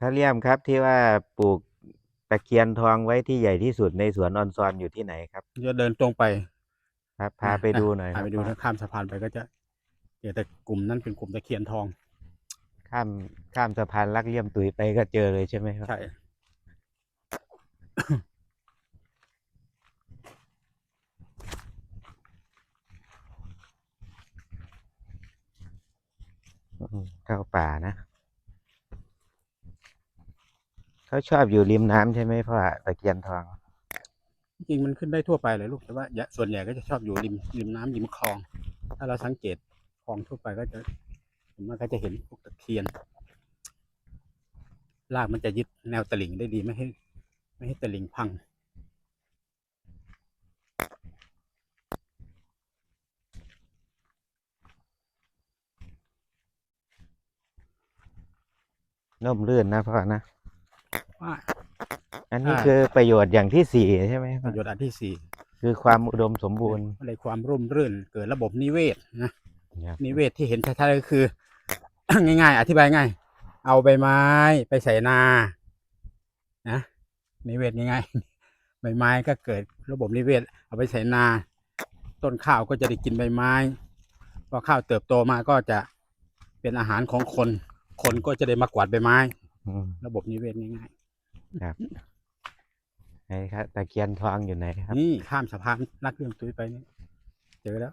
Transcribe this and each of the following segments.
พระเลี่ยมครับที่ว่าปลูกตะเคียนทองไว้ที่ใหญ่ที่สุดในสวนออนซอนอยู่ที่ไหนครับจะเดินตรงไปครับพาไปดูหน่อยคพารับไปดูถ้าข้ามสะพานไปก็จะเจอแต่กลุ่มนั้นเป็นกลุ่มตะเคียนทอง ข้ามข้ามสะพานลักเลี่ยมตุยไปก็เจอเลยใช่ไหมครับใช่อืมเข้าป่านะ เขาชอบอยู่ริมน้ำใช่ไหมพ่อตะเคียนทอง จริงๆมันขึ้นได้ทั่วไปเลยลูกแต่ว่าอย่าส่วนใหญ่ก็จะชอบอยู่ริมริมน้ำริมคลอง ถ้าเราสังเกตคลองทั่วไปก็จะส่วนมากก็จะเห็นพวกตะเคียนรากมันจะยึดแนวตลิ่งได้ดีไม่ให้ ไม่ให้ตลิ่งพังน่มรื่นนะพ่อนะ ว่า อันนี้ใช่คือประโยชน์อย่างที่สี่ใช่ไหมประโยชน์อันที่สี่คือความอุดมสมบูรณ์ในความร่มรื่นเกิดระบบนิเวศนะ ครับนิเวศที่เห็นชัดๆก็คือ ง่าย ๆ อธิบายง่าย เอาใบไม้ไปใส่นา นะนิเวศง่ายๆ ใบไม้ก็เกิดระบบนิเวศ เอาไปใส่นา ต้นข้าวก็จะได้กินใบไม้พอข้าวเติบโตมาก็จะเป็นอาหารของคน คนก็จะได้มากวาดใบไม้ อืมระบบนิเวศง่าย ครับไหนครับตะเคียนทองอยู่ไหนครับๆนี่ข้ามสะพานลักเรื่องตุ้ยไปนี่เจอแล้ว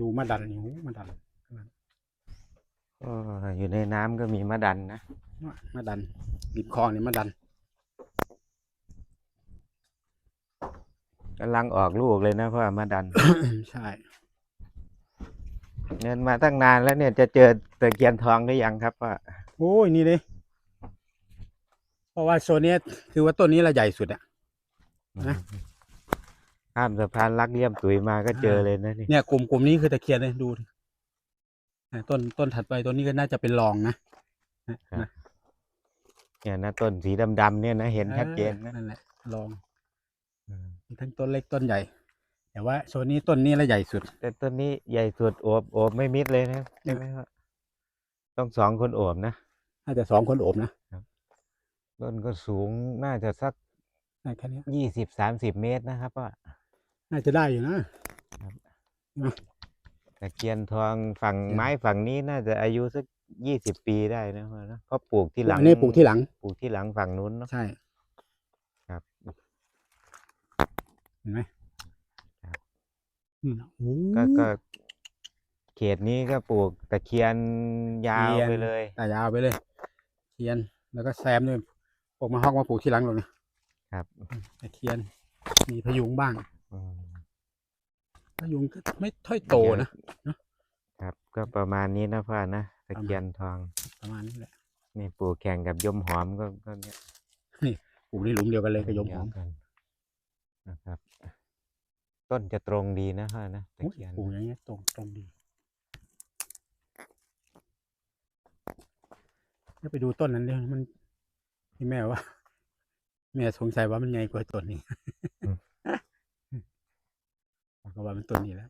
ดูมาดันนี่โหมาดันก็อยู่ในน้ำก็มีมะดันนะมาดันริมคลองนี่มาดัน กำลังออกลูกเลยนะเพราะว่ามะดัน ใช่เงินมาตั้งนานแล้วเนี่ยจะเจอตะเคียนทองได้ยังครับว่าโอ้ยนี่เลยเพราะว่าโซนเนี้ยคือว่าต้นนี้ละใหญ่สุดอะ นะ ข้ามสะพานลักเลี่ยมตุยมาก็เจอเลยนะนี่เนี่ยกลุ่มกลุ่มนี้คือตะเคียนเลยดูดิอะต้นต้นถัดไปต้นนี้ก็น่าจะเป็นรองนะนะเนี่ยนะต้นสีดำๆเนี่ยนะเห็นชัดเจนออนะ นั่นแหละรองอืมมี ทั้งต้นเล็กต้นใหญ่ แต่ว่าโซนนี้ต้นนี้ละใหญ่สุด แต่ต้นนี้ใหญ่สุดโอบโอบไม่มิดเลยนะใช่ไหมครับต้องสองคนโอบนะน่าจะสองคนโอบนะต้นก็สูงน่าจะสักน่าแค่เนี้ยยี่สิบสามสิบเมตรนะครับว่าน่าจะได้อยู่นะตะเคียนทองฝั่งอืมไม้ฝั่งนี้น่าจะอายุสักยี่สิบปีได้นะพ่อนะเพราะปลูกที่หลังอันนี้ปลูกที่หลัง ปลูกที่หลังฝั่งนู้นเนาะใช่ครับ เห็นไหมครับนี่นะโอ้ก็ก็เขตนี้ก็ปลูกตะเคียนยาวไปเลยตายาวไปเลยเทียนแล้วก็แซมด้วยพวกมาฮอกมาปลูกที่หลังหรอกนะครับตะเคียนมีพยุงบ้างอืมพยุงก็ไม่ค่อยโตนะครับ ก็ประมาณนี้นะพ่อนะตะประมาณเคียนทองประมาณนี้แหละนี่ปลูกแข่งกับยมหอมก็ก็เนี่ยปลูกในหลุมเดียวกันเลยกับยมหอมเดีวกันนะ ครับ ต้นจะตรงดีนะพ่อนะตะโอ้ยเคียนปลูกอย่างเงี้ยตรงตรงดีถ้าไปดูต้นนั้นเนี่ยมันที่แม่ว่าแม่สงสัยว่ามันใหญ่กว่าต้นนี้ก็ว่ามันต้นนี้แหล้ว